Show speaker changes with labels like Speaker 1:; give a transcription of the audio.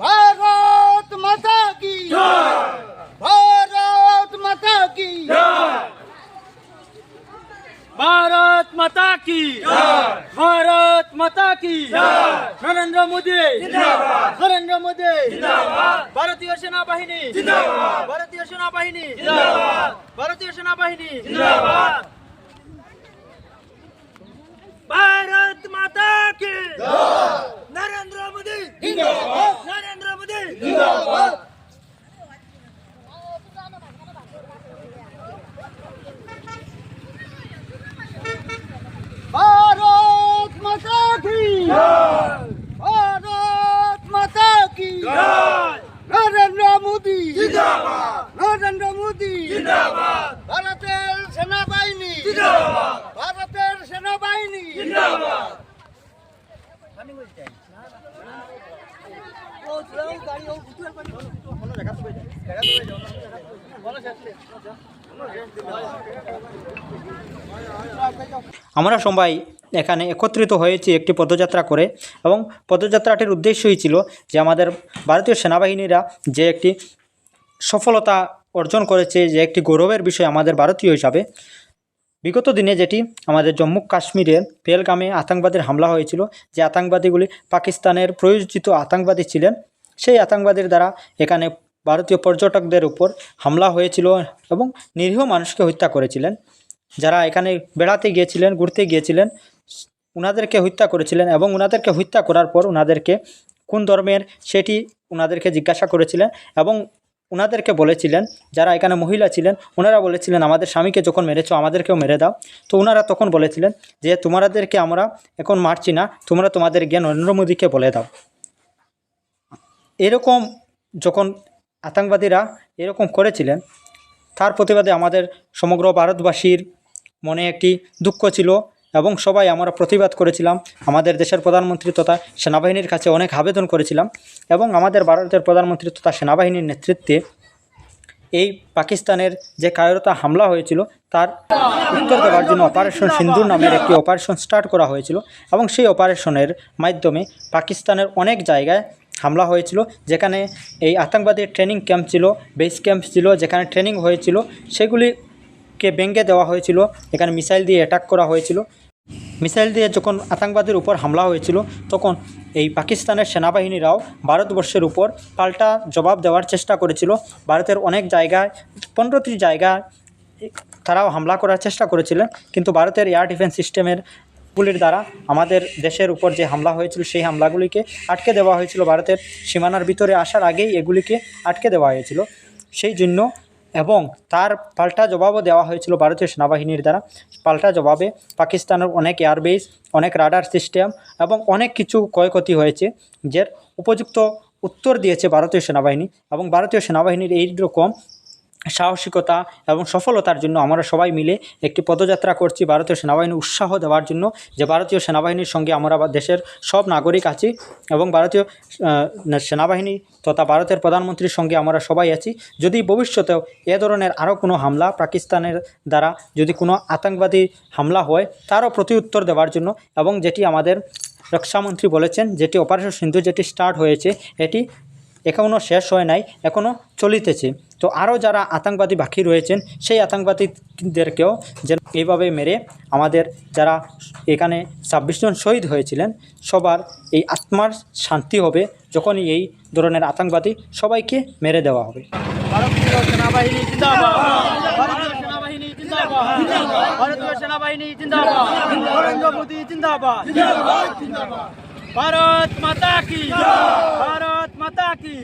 Speaker 1: भारत माता की भारत माता की
Speaker 2: भारत माता की भारत माता की नरेंद्र मोदी. नरेंद्र मोदी. भारतीय सेना बाहिनी भारतीय सेना बाहिनी भारतीय सेना बाहिनी
Speaker 1: নরেন্দ্র মোদী। নরেন্দ্র মোদী। ভারতের সেনাবাহিনী। ভারতের সেনাবাহিনী।
Speaker 3: আমরা সবাই এখানে একত্রিত হয়েছি একটি পদযাত্রা করে এবং পদযাত্রাটির উদ্দেশ্যই ছিল যে আমাদের ভারতীয় সেনাবাহিনীরা যে একটি সফলতা অর্জন করেছে, যে একটি গৌরবের বিষয় আমাদের ভারতীয় হিসাবে। বিগত দিনে যেটি আমাদের জম্মু কাশ্মীরের পেলগামে আতঙ্কবাদীর হামলা হয়েছিল, যে আতঙ্কবাদীগুলি পাকিস্তানের প্রয়োজিত আতঙ্কবাদী ছিলেন, সেই আতঙ্কবাদীর দ্বারা এখানে ভারতীয় পর্যটকদের উপর হামলা হয়েছিল এবং নিরীহ মানুষকে হত্যা করেছিলেন। যারা এখানে বেড়াতে গিয়েছিলেন, ঘুরতে গিয়েছিলেন উনাদেরকে হত্যা করেছিলেন এবং উনাদেরকে হত্যা করার পর উনাদেরকে কোন ধর্মের সেটি উনাদেরকে জিজ্ঞাসা করেছিলেন এবং উনাদেরকে বলেছিলেন, যারা এখানে মহিলা ছিলেন ওনারা বলেছিলেন, আমাদের স্বামীকে যখন মেরেছো, আমাদেরকেও মেরে দাও। তো ওনারা তখন বলেছিলেন যে, তোমাদেরকে আমরা এখন মারছি না, তোমরা তোমাদের জ্ঞান নরেন্দ্র মোদীকে বলে দাও। এরকম যখন আতঙ্কবাদীরা এরকম করেছিলেন, তার প্রতিবাদে আমাদের সমগ্র ভারতবাসীর মনে একটি দুঃখ ছিল। এবং সবাই আমরা প্রতিবাদ করেছিলাম। আমাদের দেশের প্রধানমন্ত্রী তথা সেনাবাহিনীর কাছে অনেক আবেদন করেছিলাম এবং আমাদের ভারতের প্রধানমন্ত্রী তথা সেনাবাহিনীর নেতৃত্বে এই পাকিস্তানের যে কায়রতা হামলা হয়েছিল, তার উত্তর দেওয়ার জন্য অপারেশন সিন্দুর নামের একটি অপারেশন স্টার্ট করা হয়েছিল এবং সেই অপারেশনের মাধ্যমে পাকিস্তানের অনেক জায়গায় হামলা হয়েছিল। যেখানে এই আতঙ্কবাদীর ট্রেনিং ক্যাম্প ছিল বেস ক্যাম্প ছিল, যেখানে ট্রেনিং হয়েছিল, সেগুলিকে ব্যঙ্গে দেওয়া হয়েছিল। এখানে মিসাইল দিয়ে অ্যাটাক করা হয়েছিল। মিসাইল দিয়ে যখন আতঙ্কবাদের উপর হামলা হয়েছিল, তখন এই পাকিস্তানের সেনাবাহিনীরাও ভারতবর্ষের উপর পাল্টা জবাব দেওয়ার চেষ্টা করেছিল। ভারতের অনেক জায়গায়, পনেরোটি জায়গায় তারাও হামলা করার চেষ্টা করেছিলেন। কিন্তু ভারতের এয়ার ডিফেন্স সিস্টেমের গুলির দ্বারা আমাদের দেশের উপর যে হামলা হয়েছিল, সেই হামলাগুলিকে আটকে দেওয়া হয়েছিল। ভারতের সীমানার ভিতরে আসার আগেই এগুলিকে আটকে দেওয়া হয়েছিল। সেই জন্য এবং তার পাল্টা জবাবও দেওয়া হয়েছিল ভারতীয় সেনাবাহিনীর দ্বারা। পাল্টা জবাবে পাকিস্তানের অনেক এয়ারবেস অনেক রাডার সিস্টেম এবং অনেক কিছু ক্ষয়ক্ষতি হয়েছে, যার উপযুক্ত উত্তর দিয়েছে ভারতীয় সেনাবাহিনী এবং ভারতীয় সেনাবাহিনীর এই রকম সাহসিকতা এবং সফলতার জন্য আমরা সবাই মিলে একটি পদযাত্রা করছি। ভারতীয় সেনাবাহিনী উৎসাহ দেওয়ার জন্য যে ভারতীয় সেনাবাহিনীর সঙ্গে আমরা দেশের সব নাগরিক আছি এবং ভারতীয় সেনাবাহিনী তথা ভারতের প্রধানমন্ত্রীর সঙ্গে আমরা সবাই আছি। যদি ভবিষ্যতেও এ ধরনের আরও কোনো হামলা পাকিস্তানের দ্বারা যদি কোনো আতঙ্কবাদী হামলা হয়, তারও প্রতিউত্তর দেওয়ার জন্য এবং যেটি আমাদের রক্ষামন্ত্রী বলেছেন, যেটি অপারেশন সিন্ধু যেটি স্টার্ট হয়েছে, এটি এখনও শেষ হয় নাই, এখনও চলিতেছে। তো আরও যারা আতঙ্কবাদী বাকি রয়েছেন সেই আতঙ্কবাদীদেরকেও যেন এইভাবে মেরে আমাদের যারা এখানে ছাব্বিশ জন শহীদ হয়েছিলেন সবার এই আত্মার শান্তি হবে যখনই এই ধরনের আতঙ্কবাদী সবাইকে মেরে দেওয়া হবে।
Speaker 2: ভারতীয় সেনাবাহিনী ভারতীয় সেনাবাহিনী ভারত মাতা কি। ভারত মাতা কি।